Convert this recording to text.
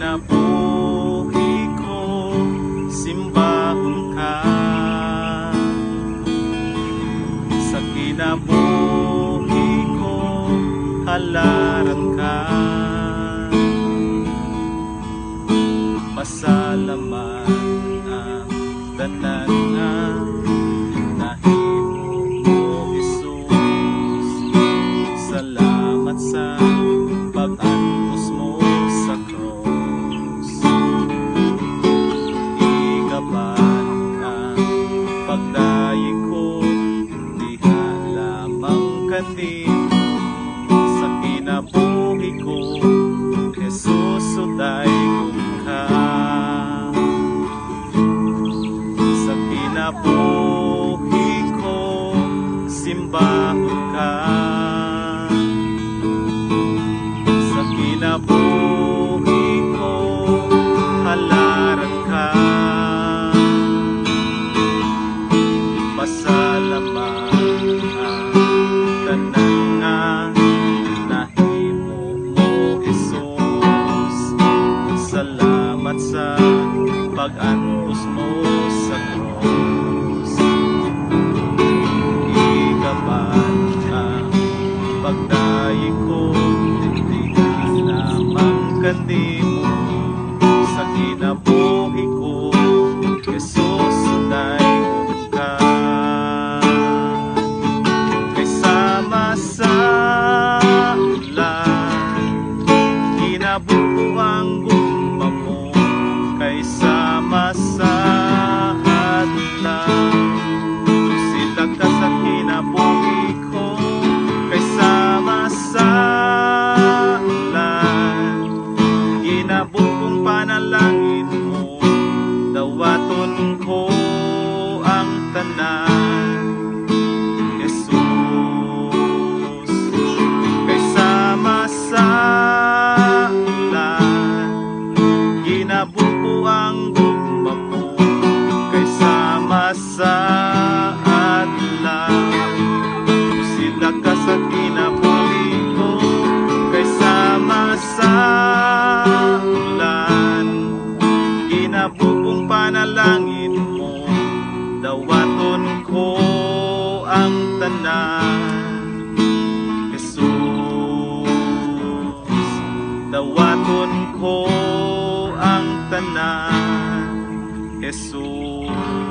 kinabuhi ko simbahon ka. Sa kinabuhi ko halaran ka. Pasalamat ang tanan nga nahimo mo Isus salamat sa kanin Sa kinabuhi ko Jesus uday ka Sa kinabuhi ko Simbahon ka Sa kinabuhi ko Halaran ka. Pasalamat pag-antos mo sa cross Ikaban ang pagdayi ko Di lamang kandi Ginabuong panalangin mo. Dawaton ko ang tanan. Jesus Dawaton ko ang tanan. Jesus